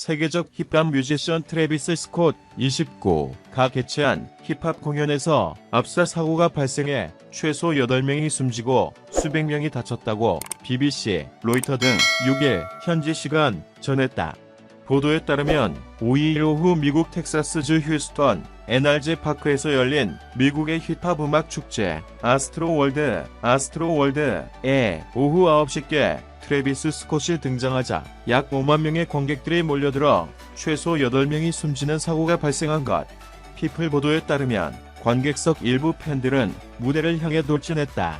세계적 힙합 뮤지션 트래비스 스콧 29가 개최한 힙합 공연에서 압사 사고가 발생해 최소 8명이 숨지고 수백 명이 다쳤다고 BBC, 로이터 등 6일 현지 시간 전했다. 보도에 따르면 5일 오후 미국 텍사스주 휴스턴 NRG 파크에서 열린 미국의 힙합 음악 축제 아스트로 월드 아스트로 월드에 오후 9시께 트래비스 스콧이 등장하자 약 5만 명의 관객들이 몰려들어 최소 8명이 숨지는 사고가 발생한 것. 피플 보도에 따르면 관객석 일부 팬들은 무대를 향해 돌진했다.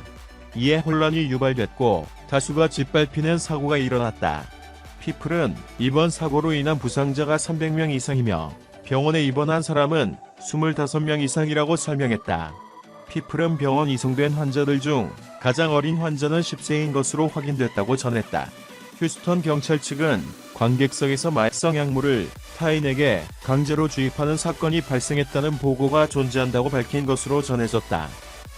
이에 혼란이 유발됐고 다수가 짓밟히는 사고가 일어났다. 피플은 이번 사고로 인한 부상자가 300명 이상이며 병원에 입원한 사람은 25명 이상이라고 설명했다. 피플은 병원 이송된 환자들 중 가장 어린 환자는 10세인 것으로 확인됐다고 전했다. 휴스턴 경찰 측은 관객석에서 말성 약물을 타인에게 강제로 주입하는 사건이 발생했다는 보고가 존재한다고 밝힌 것으로 전해졌다.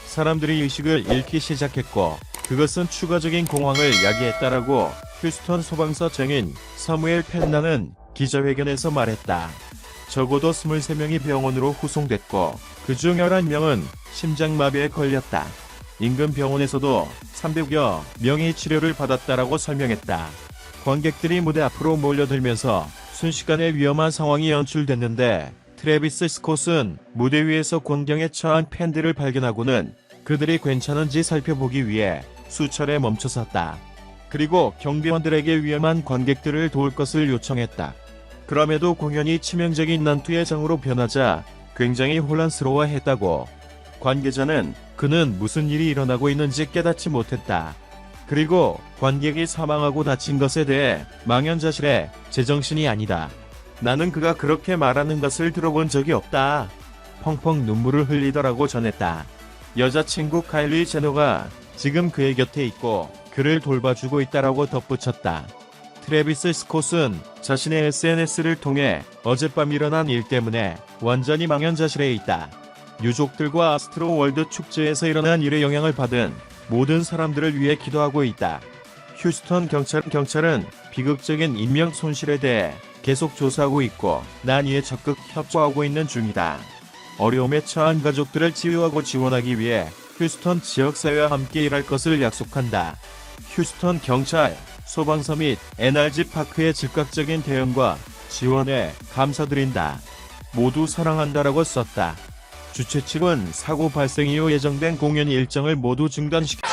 사람들이 의식을 잃기 시작했고 그것은 추가적인 공황을 야기했다라고 휴스턴 소방서 증인 사무엘 펜나는 기자회견에서 말했다. 적어도 23명이 병원으로 후송됐고 그중 11명은 심장마비에 걸렸다. 인근 병원에서도 300여 명이 치료를 받았다라고 설명했다. 관객들이 무대 앞으로 몰려들면서 순식간에 위험한 상황이 연출됐는데 트래비스 스콧은 무대 위에서 곤경에 처한 팬들을 발견하고는 그들이 괜찮은지 살펴보기 위해 수차례 멈춰섰다. 그리고 경비원들에게 위험한 관객들을 도울 것을 요청했다. 그럼에도 공연이 치명적인 난투의 장으로 변하자 굉장히 혼란스러워했다고. 관계자는 그는 무슨 일이 일어나고 있는지 깨닫지 못했다. 그리고 관객이 사망하고 다친 것에 대해 망연자실해 제정신이 아니다. 나는 그가 그렇게 말하는 것을 들어본 적이 없다. 펑펑 눈물을 흘리더라고 전했다. 여자친구 카일리 제노가 지금 그의 곁에 있고 그를 돌봐주고 있다라고 덧붙였다. 트래비스 스콧은 자신의 SNS를 통해 어젯밤 일어난 일 때문에 완전히 망연자실해 있다. 유족들과 아스트로 월드 축제에서 일어난 일에 영향을 받은 모든 사람들을 위해 기도하고 있다. 휴스턴 경찰, 경찰은 비극적인 인명 손실에 대해 계속 조사하고 있고 난 이에 적극 협조하고 있는 중이다. 어려움에 처한 가족들을 치유하고 지원하기 위해 휴스턴 지역사회와 함께 일할 것을 약속한다. 휴스턴 경찰, 소방서 및 NRG 파크의 즉각적인 대응과 지원에 감사드린다. 모두 사랑한다라고 썼다. 주최 측은 사고 발생 이후 예정된 공연 일정을 모두 중단시켰다.